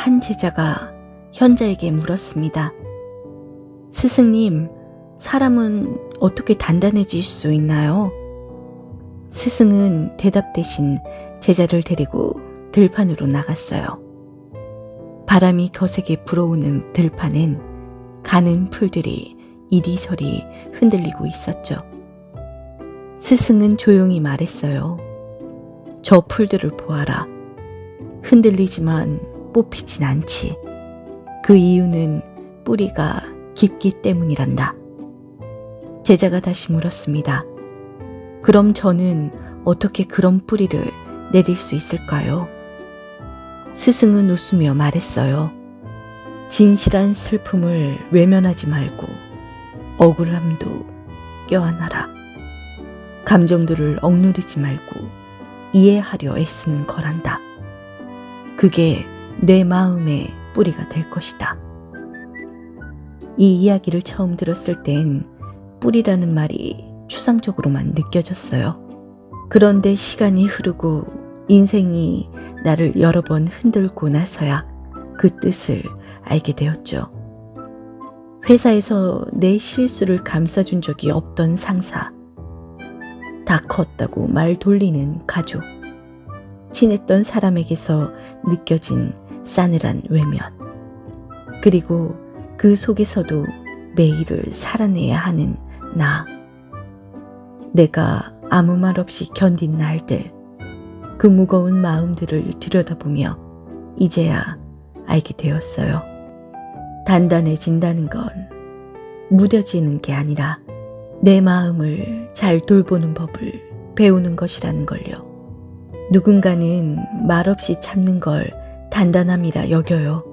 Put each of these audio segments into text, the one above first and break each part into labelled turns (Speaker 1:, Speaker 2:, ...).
Speaker 1: 한 제자가 현자에게 물었습니다. 스승님, 사람은 어떻게 단단해질 수 있나요? 스승은 대답 대신 제자를 데리고 들판으로 나갔어요. 바람이 거세게 불어오는 들판엔 가는 풀들이 이리저리 흔들리고 있었죠. 스승은 조용히 말했어요. 저 풀들을 보아라. 흔들리지만 뽑히진 않지. 그 이유는 뿌리가 깊기 때문이란다. 제자가 다시 물었습니다. 그럼 저는 어떻게 그런 뿌리를 내릴 수 있을까요? 스승은 웃으며 말했어요. 진실한 슬픔을 외면하지 말고 억울함도 껴안아라. 감정들을 억누르지 말고 이해하려 애쓰는 거란다. 그게 내 마음의 뿌리가 될 것이다. 이 이야기를 처음 들었을 땐 뿌리라는 말이 추상적으로만 느껴졌어요. 그런데 시간이 흐르고 인생이 나를 여러 번 흔들고 나서야 그 뜻을 알게 되었죠. 회사에서 내 실수를 감싸준 적이 없던 상사. 다 컸다고 말 돌리는 가족. 친했던 사람에게서 느껴진 싸늘한 외면. 그리고 그 속에서도 매일을 살아내야 하는 나. 내가 아무 말 없이 견딘 날들. 그 무거운 마음들을 들여다보며 이제야 알게 되었어요. 단단해진다는 건 무뎌지는 게 아니라 내 마음을 잘 돌보는 법을 배우는 것이라는 걸요. 누군가는 말없이 참는 걸 단단함이라 여겨요.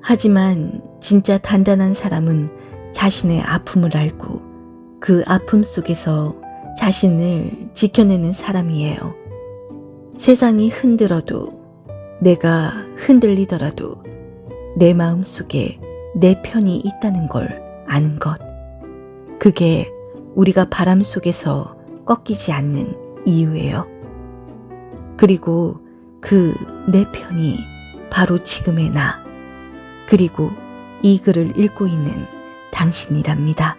Speaker 1: 하지만 진짜 단단한 사람은 자신의 아픔을 알고 그 아픔 속에서 자신을 지켜내는 사람이에요. 세상이 흔들어도 내가 흔들리더라도 내 마음 속에 내 편이 있다는 걸 아는 것. 그게 우리가 바람 속에서 꺾이지 않는 이유예요. 그리고 그 내 편이 바로 지금의 나. 그리고 이 글을 읽고 있는 당신이랍니다.